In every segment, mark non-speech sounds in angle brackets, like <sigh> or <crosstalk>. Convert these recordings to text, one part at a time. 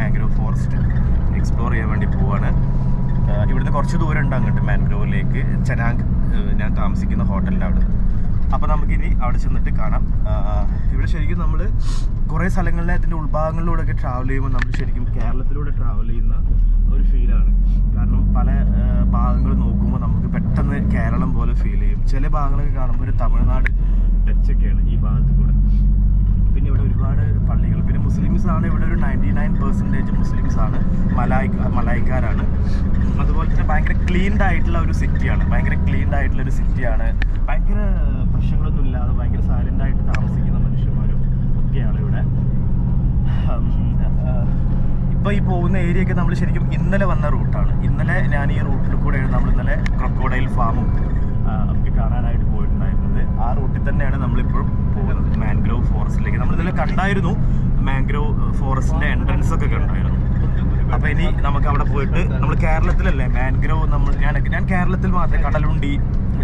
Mangrove forest explore ചെയ്യാൻ വേണ്ടി പോവാണ്. ഇവിടുന്ന് കുറച്ച് ദൂരം ഉണ്ട് അങ്ങോട്ട് മാംഗ്രോവിലേക്ക്. ചനാങ് ഞാൻ താമസിക്കുന്ന ഹോട്ടലിന്റെ അവിടെ. അപ്പോൾ നമുക്കിനി അവിടെ ചെന്നിട്ട് കാണാം. ഇവിടെ ശരിക്കും നമ്മൾ കുറേ സ്ഥലങ്ങളിലെ അതിന്റെ ഉൾഭാഗങ്ങളിലൂടെയൊക്കെ ട്രാവൽ ചെയ്യുമ്പോൾ നമ്മൾ ശരിക്കും കേരളത്തിലൂടെ ട്രാവൽ ചെയ്യുന്ന ഒരു ഫീലാണ് കാരണം പല ഭാഗങ്ങൾ നോക്കുമ്പോൾ നമുക്ക് പെട്ടെന്ന് കേരളം പോലെ ഫീൽ ചെയ്യും. ചില ഭാഗങ്ങളൊക്കെ കാണുമ്പോൾ ഒരു തമിഴ്നാട് ടച്ചൊക്കെയാണ് ഈ ഭാഗത്ത് കൂടെ. പിന്നെ ഇവിടെ ഒരുപാട് പള്ളികൾ. പിന്നെ മുസ്ലിംസ് ആണ് ഇവിടെ ഒരു നയന്റി നയൻ പെർസെന്റേജ് മുസ്ലിംസ് ആണ് മലായ് മലായിക്കാരാണ്. അതുപോലെ തന്നെ ഭയങ്കര ക്ലീൻഡ് ആയിട്ടുള്ള ഒരു സിറ്റിയാണ് ഭയങ്കര ക്ലീൻഡ് ആയിട്ടുള്ള ഒരു സിറ്റിയാണ് ഭയങ്കര പ്രശ്നങ്ങളൊന്നും ഇല്ലാതെ ഭയങ്കര സൈലന്റ് ആയിട്ട് താമസിക്കുന്ന മനുഷ്യന്മാരും ഒക്കെയാണ് ഇവിടെ. ഇപ്പോൾ ഇപ്പൊ ഈ പോകുന്ന ഏരിയ ഒക്കെ നമ്മൾ ശരിക്കും ഇന്നലെ വന്ന റൂട്ടാണ് ഇന്നലെ ഞാൻ ഈ റൂട്ടിൽ കൂടെയാണ് നമ്മൾ ഇന്നലെ ക്രൊക്കോഡൈൽ ഫാമും ഒക്കെ കാണാനായിട്ട് റൂട്ടിൽ തന്നെയാണ് നമ്മളിപ്പോഴും പോകുന്നത്. മാൻഗ്രോവ് ഫോറസ്റ്റിലേക്ക് നമ്മൾ ഇന്നലെ കണ്ടായിരുന്നു. മാൻഗ്രോവ് ഫോറസ്റ്റിന്റെ എൻട്രൻസ് ഒക്കെ കണ്ടായിരുന്നു. അപ്പൊ ഇനി നമുക്ക് അവിടെ പോയിട്ട് നമ്മൾ കേരളത്തിലല്ലേ? മാൻഗ്രോവ് നമ്മൾ ഞാൻ ഞാൻ കേരളത്തിൽ മാത്രമേ കടലുണ്ടി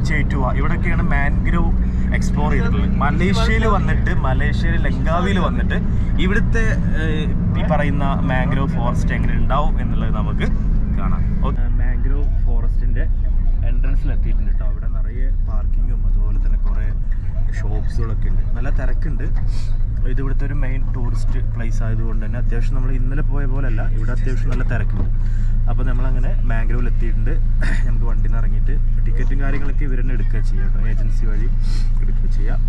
ചേറ്റുവ ഇവിടെയൊക്കെയാണ് മാൻഗ്രോവ് എക്സ്പ്ലോർ ചെയ്തിട്ടുള്ളത്. മലേഷ്യയിൽ വന്നിട്ട് മലേഷ്യയിൽ ലങ്കാവിയിൽ വന്നിട്ട് ഇവിടുത്തെ ഈ പറയുന്ന മാംഗ്രോവ് ഫോറസ്റ്റ് എങ്ങനെ ഉണ്ടാവും എന്നുള്ളത് നമുക്ക് കാണാം. മാംഗ്രോവ് ഫോറസ്റ്റിന്റെ എൻട്രൻസിൽ എത്തിയിട്ടുണ്ട് കേട്ടോ. അവിടെ നിറയെ പാർക്കിങ്ങും അതുപോലെ തന്നെ കുറേ ഷോപ്സുകളൊക്കെ ഉണ്ട്. നല്ല തിരക്കുണ്ട്. ഇത് ഇവിടുത്തെ ഒരു മെയിൻ ടൂറിസ്റ്റ് പ്ലേസ് ആയതുകൊണ്ട് തന്നെ അത്യാവശ്യം നമ്മൾ ഇന്നലെ പോയ പോലെയല്ല ഇവിടെ അത്യാവശ്യം നല്ല തിരക്കുണ്ട്. അപ്പോൾ നമ്മളങ്ങനെ മാംഗ്രോവിൽ എത്തിയിട്ടുണ്ട്. നമുക്ക് വണ്ടിയിൽ നിന്ന് ഇറങ്ങിയിട്ട് ടിക്കറ്റും കാര്യങ്ങളൊക്കെ ഇവർ തന്നെ എടുക്കുക ചെയ്യാം കേട്ടോ. ഏജൻസി വഴി എടുക്കുക ചെയ്യാം.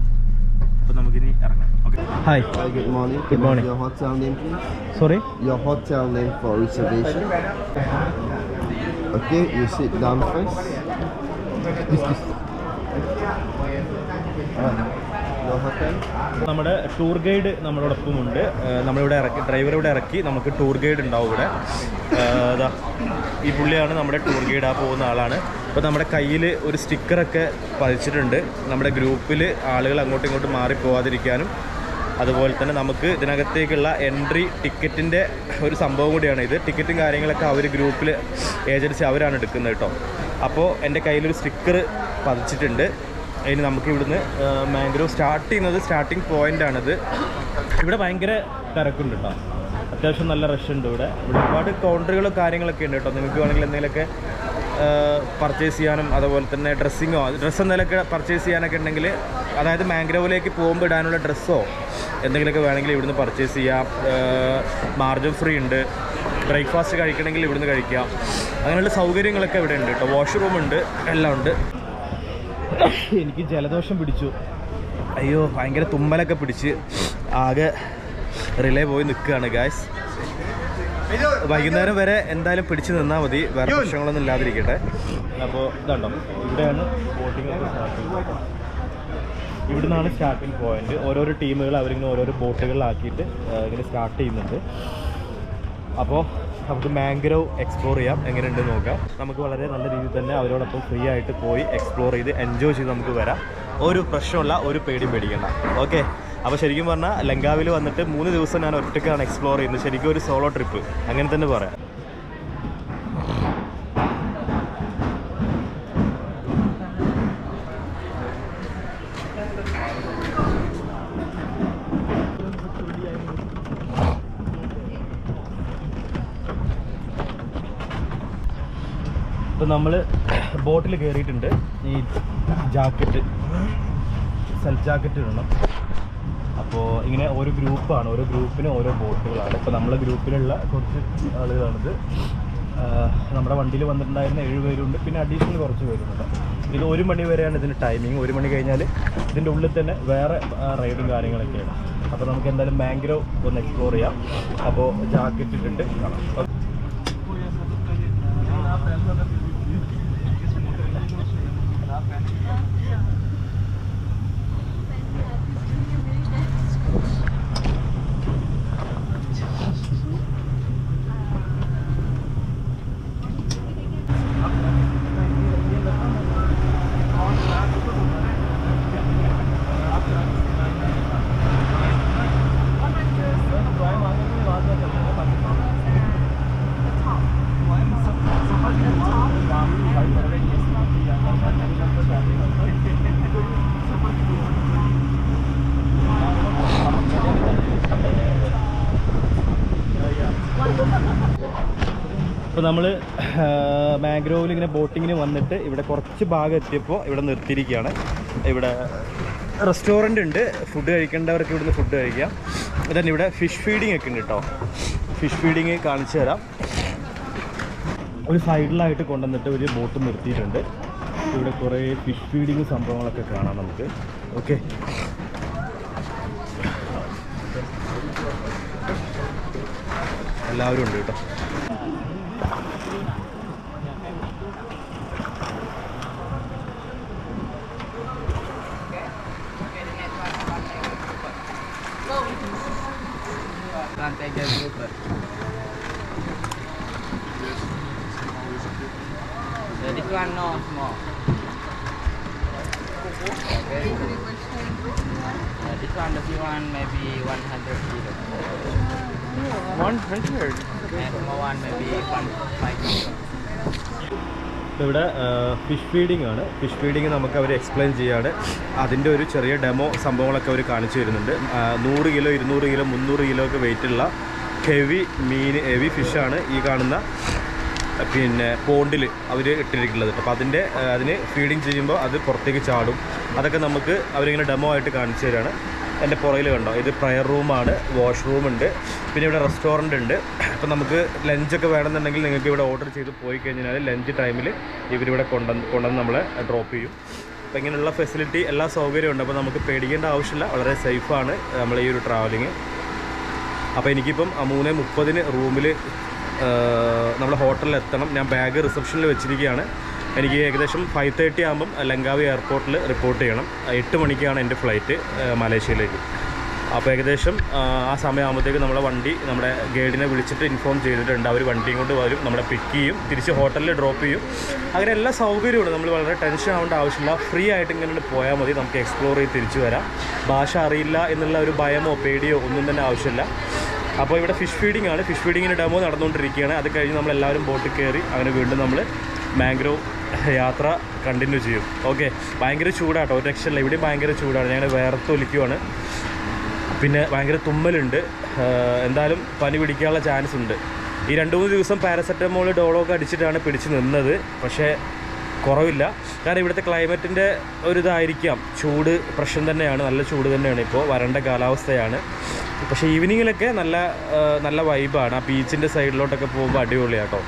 അപ്പോൾ നമുക്കിനി ഇറങ്ങാം. Okay hi good morning good morning your hotel name. Sorry Your hotel name for reservation. Okay, you sit down first. നമ്മുടെ ടൂർ ഗൈഡ് നമ്മളോടൊപ്പം ഉണ്ട്. നമ്മളിവിടെ ഇറക്കി ഡ്രൈവർ ഇവിടെ ഇറക്കി നമുക്ക് ടൂർ ഗൈഡ് ഉണ്ടാവും ഇവിടെ. അതാ ഈ പുള്ളിയാണ് നമ്മുടെ ടൂർ ഗൈഡ് ആ പോകുന്ന ആളാണ്. അപ്പോൾ നമ്മുടെ കയ്യിൽ ഒരു സ്റ്റിക്കറൊക്കെ പതിച്ചിട്ടുണ്ട്. നമ്മുടെ ഗ്രൂപ്പിൽ ആളുകൾ അങ്ങോട്ടും ഇങ്ങോട്ടും മാറിപ്പോവാതിരിക്കാനും അതുപോലെ തന്നെ നമുക്ക് ഇതിനകത്തേക്കുള്ള എൻട്രി ടിക്കറ്റിന്റെ ഒരു സംഭവം കൂടിയാണ് ഇത്. ടിക്കറ്റും കാര്യങ്ങളൊക്കെ അവർ ഗ്രൂപ്പിൽ ഏജൻസി അവരാണ് എടുക്കുന്നത് കേട്ടോ. അപ്പോൾ എന്റെ കയ്യിലൊരു സ്റ്റിക്കർ പതിച്ചിട്ടുണ്ട്. അതിന് നമുക്ക് ഇവിടുന്ന് മാംഗ്രോവ് സ്റ്റാർട്ട് ചെയ്യുന്നത് സ്റ്റാർട്ടിങ് പോയിന്റ് ആണിത്. ഇവിടെ ഭയങ്കര തിരക്കുണ്ട് കേട്ടോ അത്യാവശ്യം നല്ല റഷ് ഉണ്ട് ഇവിടെ. ഇവിടെ ഒരുപാട് കൗണ്ടറുകളും കാര്യങ്ങളൊക്കെ ഉണ്ട് കേട്ടോ നിങ്ങൾക്ക് വേണമെങ്കിൽ എന്തെങ്കിലുമൊക്കെ പർച്ചേസ് ചെയ്യാനും അതുപോലെ തന്നെ ഡ്രസ്സിങ്ങോ ഡ്രസ്സ് എന്തെങ്കിലുമൊക്കെ പർച്ചേസ് ചെയ്യാനൊക്കെ ഉണ്ടെങ്കിൽ അതായത് മാംഗ്രോവിലേക്ക് പോകുമ്പോൾ ഇടാനുള്ള ഡ്രസ്സോ എന്തെങ്കിലുമൊക്കെ വേണമെങ്കിൽ ഇവിടുന്ന് പർച്ചേസ് ചെയ്യാം. മാർജിൻ ഫ്രീ ഉണ്ട്. ബ്രേക്ക്ഫാസ്റ്റ് കഴിക്കണമെങ്കിൽ ഇവിടുന്ന് കഴിക്കാം. അങ്ങനെയുള്ള സൗകര്യങ്ങളൊക്കെ ഇവിടെ ഉണ്ട് കേട്ടോ വാഷ്റൂം ഉണ്ട് എല്ലാം ഉണ്ട്. എനിക്ക് ജലദോഷം പിടിച്ചു. അയ്യോ ഭയങ്കര തുമ്മലൊക്കെ പിടിച്ച് ആകെ റിലേ പോയി നിൽക്കുകയാണ് ഗായ്സ് വൈകുന്നേരം വരെ എന്തായാലും പിടിച്ചു നിന്നാൽ മതി. വേറെ പ്രശ്നങ്ങളൊന്നും ഇല്ലാതിരിക്കട്ടെ. അപ്പോൾ ഇതുണ്ടോ? ഇവിടെയാണ് ബോട്ടിംഗ് ഒക്കെ നിന്നാണ് ഇവിടുന്നാണ് സ്റ്റാർട്ടിംഗ് പോയിന്റ് ഓരോരോ ടീമുകൾ അവരിങ്ങനെ ഓരോരോ ബോട്ടുകളിലാക്കിയിട്ട് ഇങ്ങനെ സ്റ്റാർട്ട് ചെയ്യുന്നുണ്ട്. അപ്പോൾ നമുക്ക് മാംഗ്രോ എക്സ്പ്ലോർ ചെയ്യാം. എങ്ങനെയുണ്ട് നോക്കാം. നമുക്ക് വളരെ നല്ല രീതിയിൽ തന്നെ അവരോടൊപ്പം ഫ്രീ ആയിട്ട് പോയി എക്സ്പ്ലോർ ചെയ്ത് എൻജോയ് ചെയ്ത് നമുക്ക് വരാം. ഒരു പ്രശ്നമുള്ള ഒരു പേടിയും പേടിക്കണ്ട. ഓക്കെ അപ്പോൾ ശരിക്കും പറഞ്ഞാൽ ലങ്കാവിൽ വന്നിട്ട് മൂന്ന് ദിവസം ഞാൻ ഒറ്റയ്ക്കാണ് എക്സ്പ്ലോർ ചെയ്യുന്നത്. ശരിക്കും ഒരു സോളോ ട്രിപ്പ് അങ്ങനെ തന്നെ പറയാം. ഇപ്പം നമ്മൾ ബോട്ടിൽ കയറിയിട്ടുണ്ട് ഈ ജാക്കറ്റ് സെൽഫ് ജാക്കറ്റ് ഇടണം. അപ്പോൾ ഇങ്ങനെ ഓരോ ഗ്രൂപ്പാണ്. ഓരോ ഗ്രൂപ്പിന് ഓരോ ബോട്ടുകളാണ്. ഇപ്പോൾ നമ്മളെ ഗ്രൂപ്പിലുള്ള കുറച്ച് ആളുകളാണിത്. നമ്മുടെ വണ്ടിയിൽ വന്നിട്ടുണ്ടായിരുന്ന ഏഴ് പേരുണ്ട്. പിന്നെ അഡീഷണൽ കുറച്ച് പേരുണ്ട്. ഇത് ഒരു മണി വരെയാണ് ഇതിന്റെ ടൈമിങ് ഒരു മണി കഴിഞ്ഞാൽ ഇതിന്റെ ഉള്ളിൽ തന്നെ വേറെ റൈഡും കാര്യങ്ങളൊക്കെയാണ്. അപ്പോൾ നമുക്ക് എന്തായാലും മാംഗ്രോ ഒന്ന് എക്സ്പ്ലോർ ചെയ്യാം. അപ്പോൾ ജാക്കറ്റ് ഇട്ടിട്ട് കാണാം. നമ്മൾ മാംഗ്രോവിൽ ഇങ്ങനെ ബോട്ടിങ്ങിന് വന്നിട്ട് ഇവിടെ കുറച്ച് ഭാഗം എത്തിയപ്പോൾ ഇവിടെ നിർത്തിയിരിക്കുകയാണ്. ഇവിടെ റെസ്റ്റോറന്റ് ഉണ്ട്. ഫുഡ് കഴിക്കേണ്ടവർക്ക് ഇവിടുന്ന് ഫുഡ് കഴിക്കാം. ഇതന്നെ ഇവിടെ ഫിഷ് ഫീഡിങ് ഒക്കെ ഉണ്ട് കേട്ടോ ഫിഷ് ഫീഡിങ് കാണിച്ചു തരാം. ഒരു സൈഡിലായിട്ട് കൊണ്ടുവന്നിട്ട് ഒരു ബോട്ട് നിർത്തിയിട്ടുണ്ട്. ഇവിടെ കുറേ ഫിഷ് ഫീഡിങ് സംഭവങ്ങളൊക്കെ കാണാം നമുക്ക്. ഓക്കെ. എല്ലാവരും ഉണ്ട് കേട്ടോ ഫിഷ് ഫീഡിംഗ് ആണ്. ഫിഷ് ഫീഡിങ് നമുക്ക് അവർ എക്സ്പ്ലെയിൻ ചെയ്യാണ്. അതിന്റെ ഒരു ചെറിയ ഡെമോ സംഭവങ്ങളൊക്കെ അവർ കാണിച്ചു തരുന്നുണ്ട്. നൂറ് കിലോ ഇരുന്നൂറ് കിലോ മുന്നൂറ് കിലോ ഒക്കെ വെയിറ്റുള്ള ഹെവി മീൻ ഹെവി ഫിഷാണ് ഈ കാണുന്ന പിന്നെ പോണ്ടിൽ അവർ ഇട്ടിരിക്കുന്നത്. അപ്പോൾ അതിന്റെ അതിന് ഫീഡിങ് ചെയ്യുമ്പോൾ അത് പുറത്തേക്ക് ചാടും. അതൊക്കെ നമുക്ക് അവരിങ്ങനെ ഡെമോ ആയിട്ട് കാണിച്ചു തരാണ്. എന്റെ പുറയിൽ കണ്ടോ? ഇത് പ്രയർ റൂമാണ് വാഷ്റൂം ഉണ്ട് പിന്നെ ഇവിടെ റെസ്റ്റോറന്റ് ഉണ്ട്. അപ്പോൾ നമുക്ക് ലഞ്ചൊക്കെ വേണമെന്നുണ്ടെങ്കിൽ നിങ്ങൾക്ക് ഇവിടെ ഓർഡർ ചെയ്ത് പോയി കഴിഞ്ഞാൽ ലഞ്ച് ടൈമിൽ ഇവരിവിടെ കൊണ്ടുവന്ന് കൊണ്ടുവന്ന് നമ്മളെ ഡ്രോപ്പ് ചെയ്യും. അപ്പോൾ ഇങ്ങനെയുള്ള ഫെസിലിറ്റി എല്ലാ സൗകര്യവും ഉണ്ട്. അപ്പോൾ നമുക്ക് പേടിക്കേണ്ട ആവശ്യമില്ല. വളരെ സേഫാണ് നമ്മൾ ഈ ഒരു ട്രാവലിങ് അപ്പോൾ എനിക്കിപ്പം മൂന്ന് മുപ്പതിന് റൂമിൽ നമ്മൾ ഹോട്ടലിൽ എത്തണം. ഞാൻ ബാഗ് റിസപ്ഷനിൽ വെച്ചിരിക്കുകയാണ് എനിക്ക് ഏകദേശം ഫൈവ് തേർട്ടി ആകുമ്പം ലങ്കാവി എയർപോർട്ടിൽ റിപ്പോർട്ട് ചെയ്യണം. എട്ട് മണിക്കാണ് എന്റെ ഫ്ലൈറ്റ് മലേഷ്യയിലേക്ക്. അപ്പോൾ ഏകദേശം ആ, സമയമാകുമ്പോഴത്തേക്ക് നമ്മളെ വണ്ടി നമ്മുടെ ഗൈഡിനെ വിളിച്ചിട്ട് ഇൻഫോം ചെയ്തിട്ടുണ്ട്. അവർ വണ്ടിയും കൊണ്ട് വരും നമ്മളെ പിക്ക് ചെയ്യും തിരിച്ച് ഹോട്ടലിൽ ഡ്രോപ്പ് ചെയ്യും. അങ്ങനെ എല്ലാ സൗകര്യമുണ്ട് നമ്മൾ വളരെ ടെൻഷൻ ആവേണ്ട ആവശ്യമില്ല. ഫ്രീ ആയിട്ട് ഇങ്ങനെ പോയാൽ മതി. നമുക്ക് എക്സ്പ്ലോർ ചെയ്ത് തിരിച്ചു വരാം. ഭാഷ അറിയില്ല എന്നുള്ള ഒരു ഭയമോ പേടിയോ ഒന്നും തന്നെ ആവശ്യമില്ല. അപ്പോൾ ഇവിടെ ഫിഷ് ഫീഡിംഗ് ആണ്. ഫിഷ് ഫീഡിങ്ങിന് ഡെമോ നടന്നുകൊണ്ടിരിക്കുകയാണ്. അത് കഴിഞ്ഞ് നമ്മളെല്ലാവരും ബോട്ടിൽ കയറി അങ്ങനെ വീണ്ടും നമ്മൾ മാംഗ്രോവ് യാത്ര കണ്ടിന്യൂ ചെയ്യും. ഓക്കെ ഭയങ്കര ചൂടാട്ടോ ഒരു രക്ഷയില്ല. ഇവിടെ ഭയങ്കര ചൂടാണ്. ഞങ്ങൾ വേർത്തൊലിക്കുവാണ് പിന്നെ ഭയങ്കര തുമ്മലുണ്ട്. എന്തായാലും പനി പിടിക്കാനുള്ള ചാൻസ് ഉണ്ട്. ഈ രണ്ട് മൂന്ന് ദിവസം പാരസെറ്റമോൾ ഡോളോ ഒക്കെ അടിച്ചിട്ടാണ് പിടിച്ച് നിന്നത്. പക്ഷേ കുറവില്ല. കാരണം ഇവിടുത്തെ ക്ലൈമറ്റിന്റെ ഒരു ഇതായിരിക്കാം. ചൂട് പ്രശ്നം തന്നെയാണ്. നല്ല ചൂട് തന്നെയാണ് ഇപ്പോൾ വരണ്ട കാലാവസ്ഥയാണ്. പക്ഷേ ഈവനിങ്ങിലൊക്കെ നല്ല നല്ല വൈബാണ് ആ ബീച്ചിന്റെ സൈഡിലോട്ടൊക്കെ പോകുമ്പോൾ അടിപൊളിയാട്ടോ.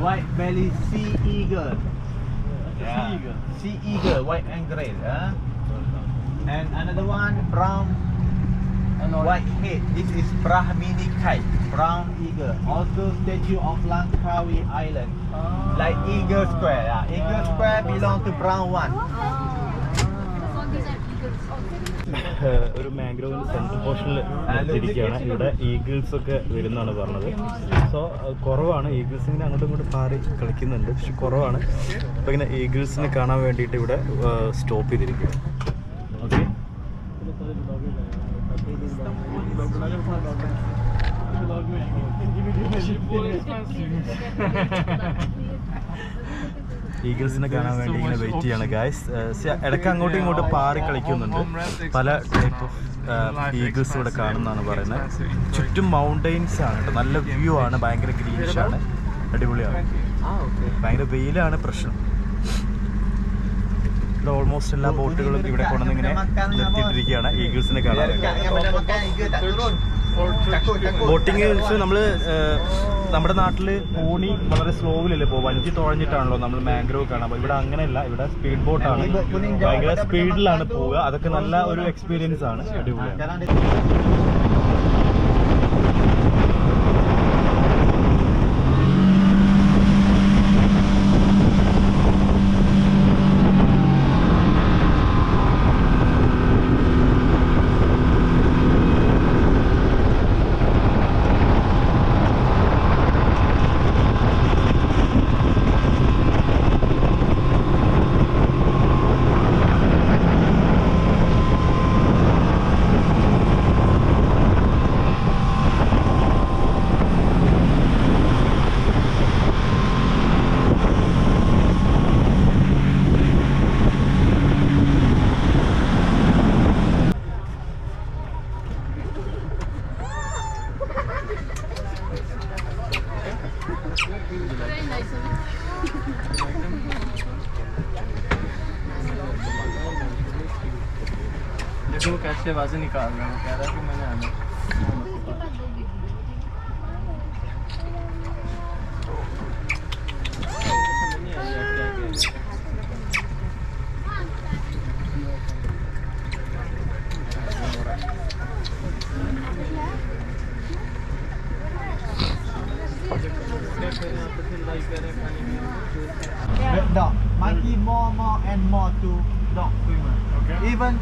White belly sea eagle. Yeah. Sea eagle, white and grey. Yeah. And another one, brown white head. This is Brahmini kite, brown eagle. Also statue of Langkawi Island. Ah. Like Eagle Square. Yeah. Eagle Square belong to brown one. <laughs> ഒരു മാംഗ്രോവിന് central പോർഷനിൽ ഇരിക്കുകയാണ് ഇവിടെ Eagles ഒക്കെ വരുന്നതാണ് പറഞ്ഞത്. So കുറവാണ്. Eagles ഇങ്ങനെ അങ്ങോട്ടും ഇങ്ങോട്ടും പാറി കളിക്കുന്നുണ്ട്. പക്ഷെ കുറവാണ്. അപ്പോൾ ഇങ്ങനെ ഈഗിൾസിനെ കാണാൻ വേണ്ടിയിട്ട് ഇവിടെ സ്റ്റോപ്പ് ചെയ്തിരിക്കുകയാണ്. ഈഗിൾസിനെ കാണാൻ വേണ്ടി ഇങ്ങനെ വെയിറ്റ് ചെയ്യാണ് ഗായ്സ് ഇടയ്ക്ക് അങ്ങോട്ടും ഇങ്ങോട്ടും പാറി കളിക്കുന്നുണ്ട്. പല ടൈപ്പ് ഓഫ് ഈഗിൾസ് ഇവിടെ കാണുന്നതാണ് പറയുന്നത്. ചുറ്റും മൗണ്ടെയിൻസ് ആണ് കേട്ടോ. നല്ല വ്യൂ ആണ്. ഭയങ്കര ഗ്രീനിഷ് ആണ്. അടിപൊളിയാണ്. ഭയങ്കര വെയിലാണ് പ്രശ്നം. ഇവിടെ ഓൾമോസ്റ്റ് എല്ലാ ബോട്ടുകളും ഇവിടെ കൊണ്ടുവന്നിങ്ങനെ നിർത്തിയിട്ടിരിക്കുകയാണ്. ഈഗിൾസിനെ കാണാൻ ബോട്ടിങ് നമ്മൾ നമ്മുടെ നാട്ടിൽ ഓണി വളരെ സ്ലോവിലല്ലേ ഇപ്പോൾ വഞ്ചി തുഴഞ്ഞിട്ടാണല്ലോ നമ്മൾ മാംഗ്രോവ് കാണാം അപ്പോൾ ഇവിടെ അങ്ങനെയല്ല. ഇവിടെ സ്പീഡ് ബോട്ടാണ് ഭയങ്കര സ്പീഡിലാണ് പോവുക. അതൊക്കെ നല്ല ഒരു എക്സ്പീരിയൻസ് ആണ്. അടിപൊളിയാണ്.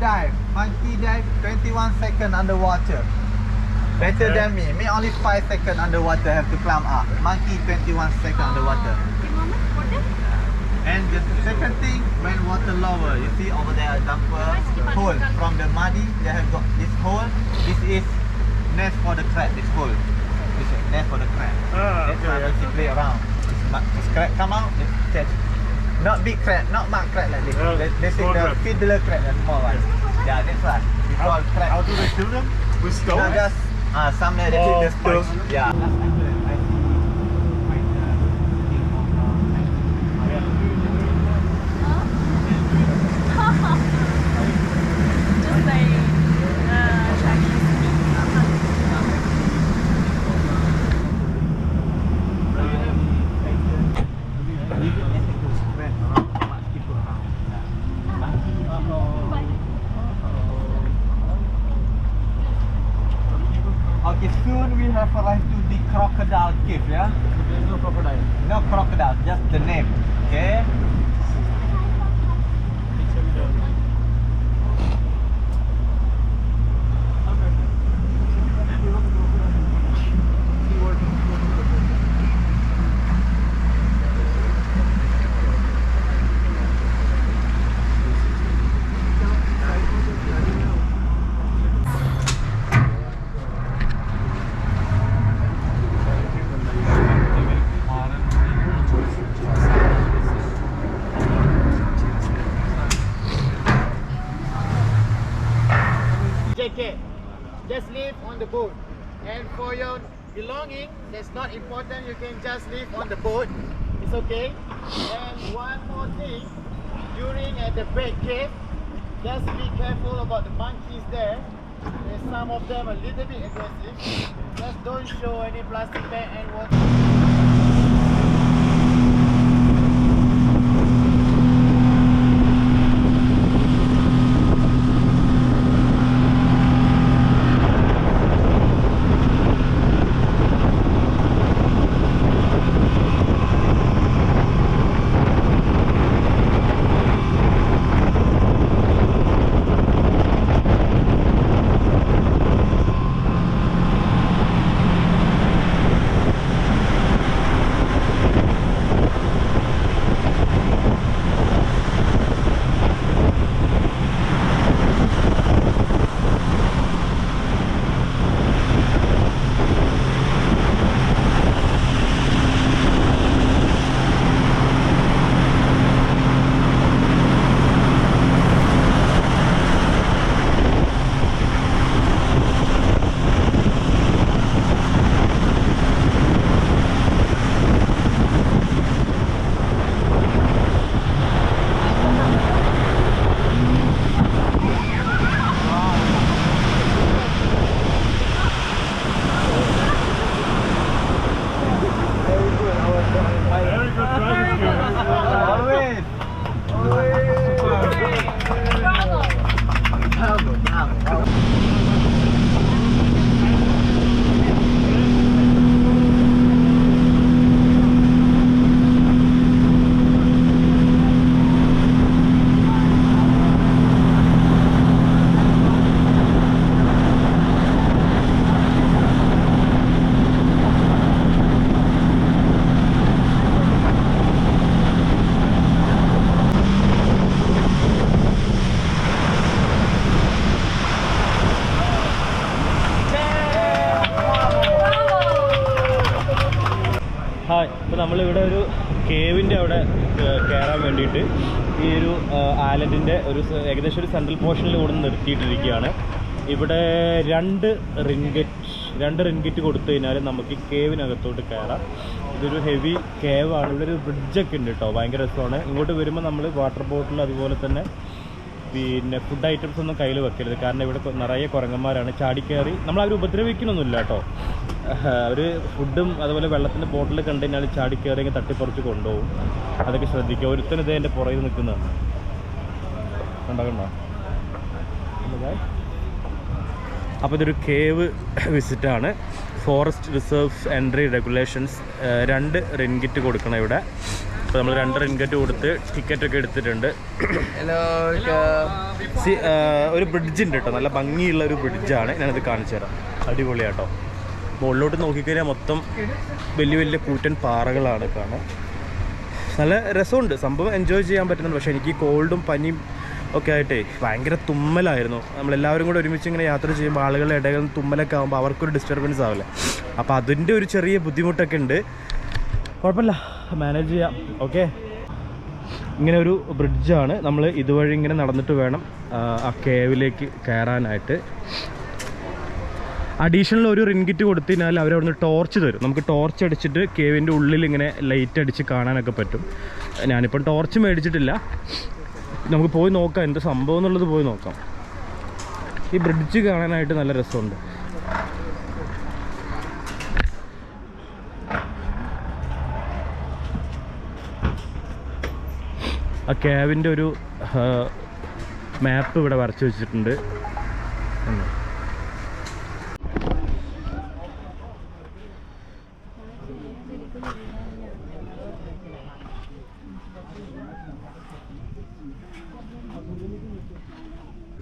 Dive. Monkey dive 21 second underwater. Better Okay. than me. Me only 5 second underwater have to climb up. Monkey 21 second underwater. And the second thing, when water lower, you see over there a dumper hole from the muddy. They have got this hole. This is nest for the crab. This hole. This is nest for the crab. Ah, That's okay, why okay. they play around. This This crab come out, they catch. Not big crab, not mud crab like this. Yeah, say small the fiddler crab, the small one. Yeah, that's why. We call crab. do they kill them? With Not just uh, some they Oh, the spikes. Yeah. Just like uh, Chinese. Okay, soon we have arrived to the crocodile cave, yeah? There's no crocodile. No crocodile, just the name. Okay? jacket. Just leave on the boat. And for your belonging, that's not important. You can just leave on the boat. It's okay. And one more thing, during at the break cave, just be careful about the monkeys there. There's some of them a little bit aggressive. Just don't show any plastic bag and water. കേവിന്റെ അവിടെ കയറാൻ വേണ്ടിയിട്ട് ഈ ഒരു ആലൻഡിന്റെ ഒരു ഏകദേശം ഒരു central പോർഷനിൽ കൂടെ നിർത്തിയിട്ടിരിക്കുകയാണ്. ഇവിടെ രണ്ട് റിൻഗറ്റ് രണ്ട് റിൻഗറ്റ് കൊടുത്തു കഴിഞ്ഞാൽ നമുക്ക് ഈ കേവിനകത്തോട്ട് കയറാം ഇതൊരു ഹെവി കേവാണ്. ഇവിടെ ഒരു ബ്രിഡ്ജൊക്കെ ഉണ്ട് കേട്ടോ. ഭയങ്കര രസമാണ്. ഇങ്ങോട്ട് വരുമ്പോൾ നമ്മൾ വാട്ടർ ബോട്ടിൽ അതുപോലെ തന്നെ പിന്നെ ഫുഡ് ഐറ്റംസ് ഒന്നും കയ്യിൽ വെക്കരുത്. കാരണം ഇവിടെ നിറയെ കുരങ്ങന്മാരാണ്. ചാടിക്കയറി നമ്മൾ അവർ ഉപദ്രവിക്കണമൊന്നുമില്ല കേട്ടോ. അവർ ഫുഡും അതുപോലെ വെള്ളത്തിന്റെ ബോട്ടിൽ കണ്ടു കഴിഞ്ഞാൽ കയറി ഇങ്ങനെ തട്ടിപ്പറിച്ച് കൊണ്ടുപോകും. അതൊക്കെ ശ്രദ്ധിക്കുക. ഒരുത്തൻ ഇത് എന്റെ പുറകിൽ നിൽക്കുന്നതാണ് കണ്ടോ? കണ്ടോ അപ്പോൾ ഇതൊരു കേവ് വിസിറ്റാണ് ഫോറസ്റ്റ് റിസർവ്സ് എൻട്രി റെഗുലേഷൻസ് രണ്ട് റിൻഗിറ്റ് കൊടുക്കണം ഇവിടെ. അപ്പോൾ നമ്മൾ രണ്ട് റിൻഗറ്റ് കൊടുത്ത് ടിക്കറ്റൊക്കെ എടുത്തിട്ടുണ്ട്. ഹലോ സി ഒരു ബ്രിഡ്ജ് ഉണ്ട് കേട്ടോ നല്ല ഭംഗിയുള്ള ഒരു ബ്രിഡ്ജാണ് ഞാനത് കാണിച്ചു തരാം. അടിപൊളിയാട്ടോ. മുകളിലോട്ട് നോക്കിക്കഴിഞ്ഞാൽ മൊത്തം വലിയ വലിയ കൂറ്റൻ പാറകളാണ് കാണാൻ. നല്ല രസമുണ്ട്. സംഭവം എൻജോയ് ചെയ്യാൻ പറ്റുന്നുണ്ട്. പക്ഷേ എനിക്ക് കോൾഡും പനിയും ഒക്കെ ആയിട്ടേ ഭയങ്കര തുമ്മലായിരുന്നു. നമ്മളെല്ലാവരും കൂടെ ഒരുമിച്ച് ഇങ്ങനെ യാത്ര ചെയ്യുമ്പോൾ ആളുകളുടെ ഇടയിൽ തുമ്മലൊക്കെ ആകുമ്പോൾ അവർക്കൊരു ഡിസ്റ്റർബൻസ് ആവില്ല. അപ്പോൾ അതിന്റെ ഒരു ചെറിയ ബുദ്ധിമുട്ടൊക്കെ ഉണ്ട്. കുഴപ്പമില്ല. മാനേജ് ചെയ്യാം. ഓക്കെ ഇങ്ങനെ ഒരു ബ്രിഡ്ജാണ് നമ്മൾ ഇതുവഴി ഇങ്ങനെ നടന്നിട്ട് വേണം ആ, കേവിലേക്ക് കയറാനായിട്ട്. അഡീഷണൽ ഒരു റിൻകിറ്റ് കൊടുത്തു കഴിഞ്ഞാൽ അവർ അവിടുന്ന് ടോർച്ച് തരും. നമുക്ക് ടോർച്ച് അടിച്ചിട്ട് കേവിന്റെ ഉള്ളിൽ ഇങ്ങനെ ലൈറ്റ് അടിച്ച് കാണാനൊക്കെ പറ്റും. ഞാനിപ്പം ടോർച്ച് മേടിച്ചിട്ടില്ല. നമുക്ക് പോയി നോക്കാം. എന്ത് സംഭവം എന്നുള്ളത് പോയി നോക്കാം. ഈ ബ്രിഡ്ജ് കാണാനായിട്ട് നല്ല രസമുണ്ട്. ആ ക്യാബിന്റെ ഒരു മാപ്പ് ഇവിടെ വരച്ചു വെച്ചിട്ടുണ്ട്?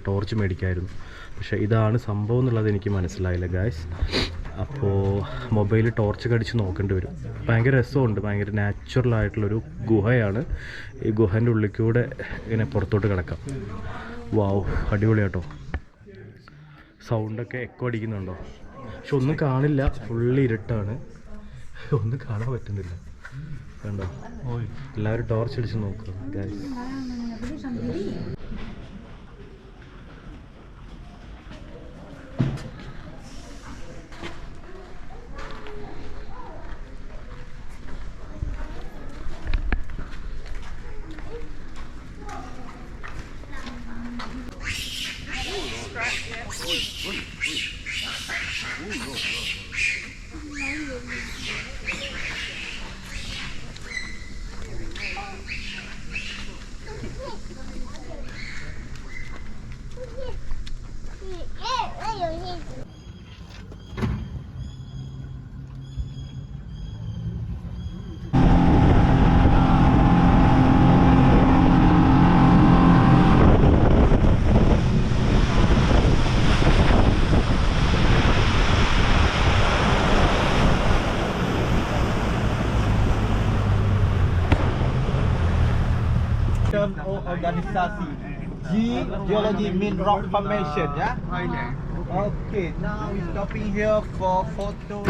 ടോർച്ച് മേടിക്കായിരുന്നു പക്ഷേ ഇതാണ് സംഭവം എന്നുള്ളത് എനിക്ക് മനസ്സിലായില്ല ഗായ്സ് അപ്പോൾ മൊബൈൽ ടോർച്ച് കടിച്ച് നോക്കേണ്ടി വരും. ഭയങ്കര രസമുണ്ട്. ഭയങ്കര നാച്ചുറൽ ആയിട്ടുള്ളൊരു ഗുഹയാണ്. ഈ ഗുഹന്റെ ഉള്ളിൽ കൂടെ ഇങ്ങനെ പുറത്തോട്ട് കിടക്കാം. വാവ് അടിപൊളിയാട്ടോ. സൗണ്ടൊക്കെ എക്കോ അടിക്കുന്നുണ്ടോ? പക്ഷെ ഒന്നും കാണില്ല. ഫുള്ളി ഇരുട്ടാണ്. ഒന്നും കാണാൻ പറ്റുന്നില്ല. കണ്ടോ? എല്ലാവരും ടോർച്ച് അടിച്ച് നോക്കുക guys term or organisasi. G geology mean rock formation, yeah. Okay, now we're stopping here for photo.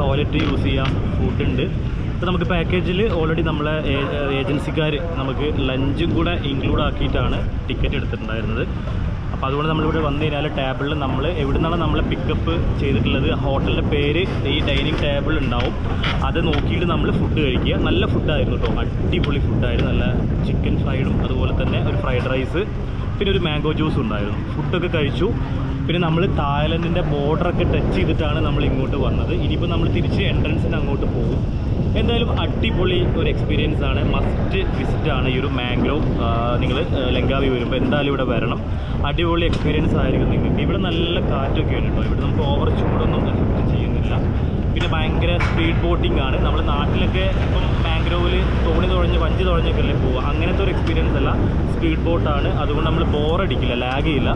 Toilet use ചെയ്യാം ഫുഡ് ഉണ്ട്. ഇപ്പോൾ നമുക്ക് പാക്കേജിൽ ഓൾറെഡി നമ്മളെ ഏജൻസിക്കാർ നമുക്ക് ലഞ്ചും കൂടെ ഇൻക്ലൂഡ് ആക്കിയിട്ടാണ് ടിക്കറ്റ് എടുത്തിട്ടുണ്ടായിരുന്നത്. അപ്പോൾ അതുകൊണ്ട് നമ്മളിവിടെ വന്നു കഴിഞ്ഞാൽ ടേബിളിൽ നമ്മൾ എവിടെ നിന്നാണ് നമ്മളെ പിക്കപ്പ് ചെയ്തിട്ടുള്ളത് ഹോട്ടലിന്റെ പേര് ഈ ഡൈനിങ് ടേബിൾ ഉണ്ടാവും. അത് നോക്കിയിട്ട് നമ്മൾ ഫുഡ് കഴിക്കുക. നല്ല ഫുഡായിരുന്നു കേട്ടോ. അടിപൊളി ഫുഡായിരുന്നു നല്ല ചിക്കൻ ഫ്രൈഡും അതുപോലെ തന്നെ ഒരു ഫ്രൈഡ് റൈസ് പിന്നെ ഒരു മാംഗോ ജ്യൂസ് ഉണ്ടായിരുന്നു. ഫുഡൊക്കെ കഴിച്ചു. പിന്നെ നമ്മൾ തായ്ലൻഡിന്റെ ബോർഡറൊക്കെ ടച്ച് ചെയ്തിട്ടാണ് നമ്മൾ ഇങ്ങോട്ട് വന്നത്. ഇനിയിപ്പോൾ നമ്മൾ തിരിച്ച് എൻട്രൻസിന് അങ്ങോട്ട് പോകും. എന്തായാലും അടിപൊളി ഒരു എക്സ്പീരിയൻസ് ആണ്. മസ്റ്റ് വിസിറ്റ് ആണ് ഈ ഒരു മാംഗ്രോവ് നിങ്ങൾ ലങ്കാവി വരുമ്പോൾ എന്തായാലും ഇവിടെ വരണം. അടിപൊളി എക്സ്പീരിയൻസ് ആയിരിക്കും നിങ്ങൾക്ക്. ഇവിടെ നല്ല കാറ്റൊക്കെയാണ് കേട്ടോ ഇവിടെ നമുക്ക് ഓവർ ചൂടൊന്നും എഫക്റ്റ് ചെയ്യുന്നില്ല. പിന്നെ ഭയങ്കര സ്പീഡ് ബോട്ടിംഗ് ആണ്. നമ്മൾ നാട്ടിലൊക്കെ ഇപ്പം മാംഗ്രോവിൽ തോണി തുഴഞ്ഞ് വഞ്ചി തുഴഞ്ഞൊക്കെ അല്ലേ പോവുക. അങ്ങനത്തെ ഒരു എക്സ്പീരിയൻസ് അല്ല. സ്പീഡ് ബോട്ടാണ് അതുകൊണ്ട് നമ്മൾ ബോറടിക്കില്ല ലാഗ് ചെയ്യില്ല.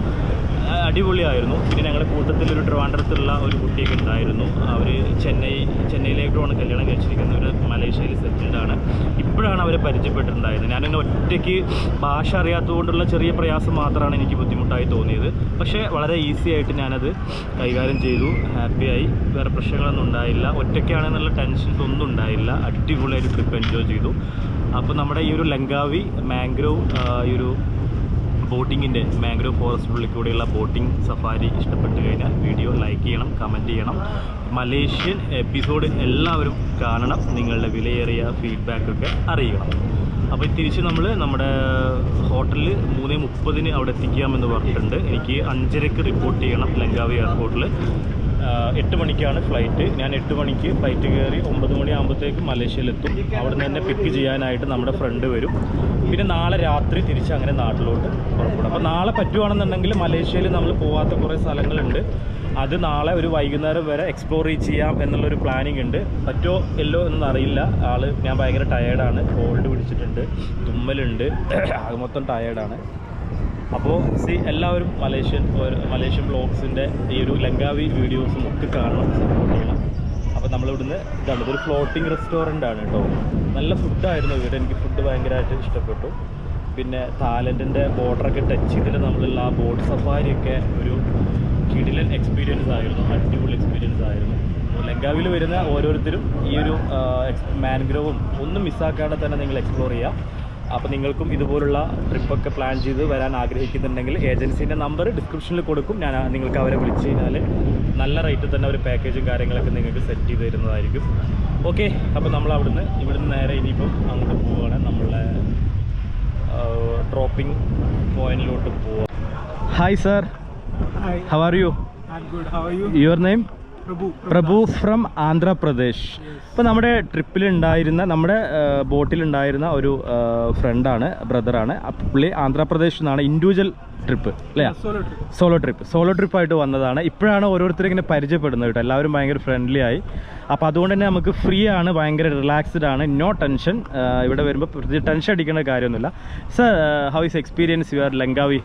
അടിപൊളിയായിരുന്നു. പിന്നെ ഞങ്ങളുടെ കൂട്ടത്തിൽ ഒരു ട്രിവാൻഡ്രത്തുള്ള ഒരു കുട്ടിയൊക്കെ ഉണ്ടായിരുന്നു. അവർ ചെന്നൈ ചെന്നൈയിലേക്കാണ് കല്യാണം കഴിച്ചിരിക്കുന്നത്. ഒരു മലേഷ്യയിൽ സെറ്റിൽഡ് ആണ്. ഇപ്പോഴാണ് അവരെ പരിചയപ്പെട്ടിട്ടുണ്ടായത്. ഞാനിങ്ങനെ ഒറ്റയ്ക്ക് ഭാഷ അറിയാത്തതുകൊണ്ടുള്ള ചെറിയ പ്രയാസം മാത്രമാണ് എനിക്ക് ബുദ്ധിമുട്ടായി തോന്നിയത്. പക്ഷേ വളരെ ഈസി ആയിട്ട് ഞാനത് കൈകാര്യം ചെയ്തു. ഹാപ്പിയായി വേറെ പ്രശ്നങ്ങളൊന്നും ഉണ്ടായില്ല. ഒറ്റയ്ക്കാണെന്നുള്ള ടെൻഷൻസ് ഒന്നും ഉണ്ടായില്ല. അടിപൊളിയായിട്ട് ട്രിപ്പ് എൻജോയ് ചെയ്തു. അപ്പോൾ നമ്മുടെ ഈ ഒരു ലങ്കാവി മാംഗ്രോവ് ഈ ഒരു ബോട്ടിങ്ങിന്റെ മാംഗ്രോവ് ഫോറസ്റ്റിനുള്ളിൽ കൂടെയുള്ള ബോട്ടിംഗ് സഫാരി ഇഷ്ടപ്പെട്ടു കഴിഞ്ഞാൽ വീഡിയോ ലൈക്ക് ചെയ്യണം കമന്റ് ചെയ്യണം. മലേഷ്യൻ എപ്പിസോഡ് എല്ലാവരും കാണണം നിങ്ങളുടെ വിലയേറിയ ഫീഡ്ബാക്കൊക്കെ അറിയണം. അപ്പോൾ തിരിച്ച് നമ്മൾ നമ്മുടെ ഹോട്ടലിൽ മൂന്ന് മുപ്പതിന് അവിടെ എത്തിക്കാമെന്ന് പറഞ്ഞിട്ടുണ്ട്. എനിക്ക് അഞ്ചരക്ക് റിപ്പോർട്ട് ചെയ്യണം ലങ്കാവി എയർപോർട്ടിൽ എട്ട് മണിക്കാണ് ഫ്ലൈറ്റ് ഞാൻ എട്ട് മണിക്ക് ഫ്ലൈറ്റ് കയറി ഒമ്പത് മണി ആകുമ്പോഴത്തേക്ക് മലേഷ്യയിലെത്തും. അവിടെ നിന്ന് തന്നെ പിക്ക് ചെയ്യാനായിട്ട് നമ്മുടെ ഫ്രണ്ട് വരും. പിന്നെ നാളെ രാത്രി തിരിച്ച് അങ്ങനെ നാട്ടിലോട്ട് പുറപ്പെടും. അപ്പോൾ നാളെ പറ്റുവാണെന്നുണ്ടെങ്കിൽ മലേഷ്യയിൽ നമ്മൾ പോവാത്ത കുറേ സ്ഥലങ്ങളുണ്ട്. അത് നാളെ ഒരു വൈകുന്നേരം വരെ എക്സ്പ്ലോർ ചെയ്യാം എന്നുള്ളൊരു പ്ലാനിങ് ഉണ്ട്. പറ്റോ എല്ലോ എന്നൊന്നും അറിയില്ല. ആൾ ഞാൻ ഭയങ്കര ടയേർഡാണ് കോൾഡ് പിടിച്ചിട്ടുണ്ട് തുമ്മലുണ്ട്. ആകെ മൊത്തം ടയേർഡാണ് അപ്പോൾ സി എല്ലാവരും മലേഷ്യൻ മലേഷ്യൻ ബ്ലോഗ്സിന്റെ ഈ ഒരു ലങ്കാവി വീഡിയോസും ഒക്കെ കാണണം സപ്പോർട്ട് ചെയ്യണം. അപ്പോൾ നമ്മളിവിടുന്ന് ഇതാണ് ഇതൊരു ഫ്ലോട്ടിംഗ് റെസ്റ്റോറന്റ് ആണ് കേട്ടോ നല്ല ഫുഡായിരുന്നു ഇവിടെ എനിക്ക് ഫുഡ് ഭയങ്കരമായിട്ട് ഇഷ്ടപ്പെട്ടു. പിന്നെ തായ്ലൻഡിന്റെ ബോർഡറൊക്കെ ടച്ച് ചെയ്തിട്ട് നമ്മളുള്ള ആ ബോട്ട് സഫാരിയൊക്കെ ഒരു കിടിലൻ എക്സ്പീരിയൻസ് ആയിരുന്നു അടിപൊളി എക്സ്പീരിയൻസ് ആയിരുന്നു. ലങ്കാവിൽ വരുന്ന ഓരോരുത്തരും ഈ ഒരു മാൻഗ്രോവും ഒന്നും മിസ്സാക്കാതെ തന്നെ നിങ്ങൾ എക്സ്പ്ലോർ ചെയ്യുക അപ്പോൾ നിങ്ങൾക്കും ഇതുപോലുള്ള ട്രിപ്പൊക്കെ പ്ലാൻ ചെയ്ത് വരാൻ ആഗ്രഹിക്കുന്നുണ്ടെങ്കിൽ ഏജൻസീന്റെ നമ്പർ ഡിസ്ക്രിപ്ഷനിൽ കൊടുക്കും. ഞാൻ നിങ്ങൾക്ക് അവരെ വിളിച്ച് കഴിഞ്ഞാൽ നല്ല റേറ്റിൽ തന്നെ ഒരു പാക്കേജും കാര്യങ്ങളൊക്കെ നിങ്ങൾക്ക് സെറ്റ് ചെയ്ത് തരുന്നതായിരിക്കും. ഓക്കെ അപ്പോൾ നമ്മൾ അവിടുന്ന് ഇവിടുന്ന് നേരെ ഇനിയിപ്പം അങ്ങോട്ട് പോവുകയാണ് നമ്മളെ ഡ്രോപ്പിംഗ് പോയിന്റിലോട്ട് പോവുക hi sir hi how are you? Your name. Prabhu from Andhra Pradesh ഇപ്പം നമ്മുടെ ട്രിപ്പിലുണ്ടായിരുന്ന നമ്മുടെ ബോട്ടിലുണ്ടായിരുന്ന ഒരു ഫ്രണ്ടാണ് ബ്രദറാണ് പുള്ളി ആന്ധ്രാപ്രദേശിൽ നിന്നാണ് ഇൻഡിവിജ്വൽ ട്രിപ്പ് അല്ലേ? സോളോ ട്രിപ്പ് സോളോ ട്രിപ്പ് ആയിട്ട് ട്രിപ്പായിട്ട് വന്നതാണ്. ഇപ്പോഴാണ് ഓരോരുത്തരും ഇങ്ങനെ പരിചയപ്പെടുന്നത് കേട്ടോ. എല്ലാവരും ഭയങ്കര ഫ്രണ്ട്ലി ആയി. അപ്പോൾ അതുകൊണ്ട് തന്നെ നമുക്ക് ഫ്രീ ആണ് ഭയങ്കര റിലാക്സ്ഡ് ആണ്. നോ ടെൻഷൻ ഇവിടെ വരുമ്പോൾ ടെൻഷൻ അടിക്കേണ്ട കാര്യമൊന്നുമില്ല. Sir how is experience your Langkawi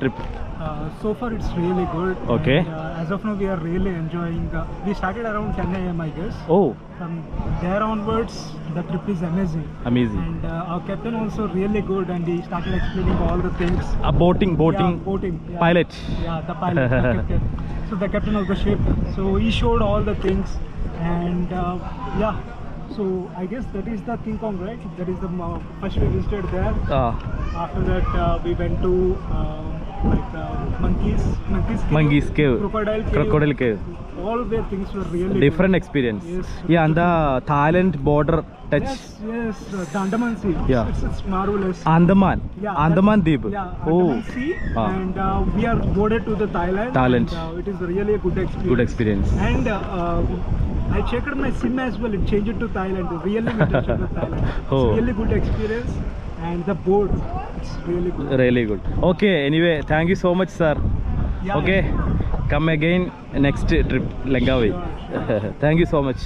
trip Uh, so far it's really good. Okay. And, uh, as of now, we are really enjoying. Uh, we started around 10 a.m. I guess. Oh. From there onwards, the trip is amazing. Amazing. And uh, our captain also really good, and he started explaining all the things. Uh, A boating, boating. Yeah, boating. Yeah. Pilot. Yeah, the pilot. the <laughs> captain. So the captain of the ship. So he showed all the things, and uh, yeah. So I guess that is the King Kong, right? That is the uh, first we visited there. Ah. After that, uh, we went to. Um, like uh, monkeys, monkeys, cave, Monkeys cave. crocodile cave. Crocodile cave. All their things were really different good. Experience Yes. yeah and the thailand border touch Yes, yes, uh, the Andaman Sea. Yeah. It's, it's marvelous. andaman Yeah, andaman that- deep Yeah, oh Sea, Ah. and uh, we are boarded to the Thailand. Thailand. And, uh, it is really a good experience. good experience And uh, uh, I checked my SIM as well. It changed it to Thailand. Really to Thailand. Oh. It's really good experience, and the boat it's really good. really good okay anyway thank you so much sir Yeah. okay come again next trip langavi thank you so much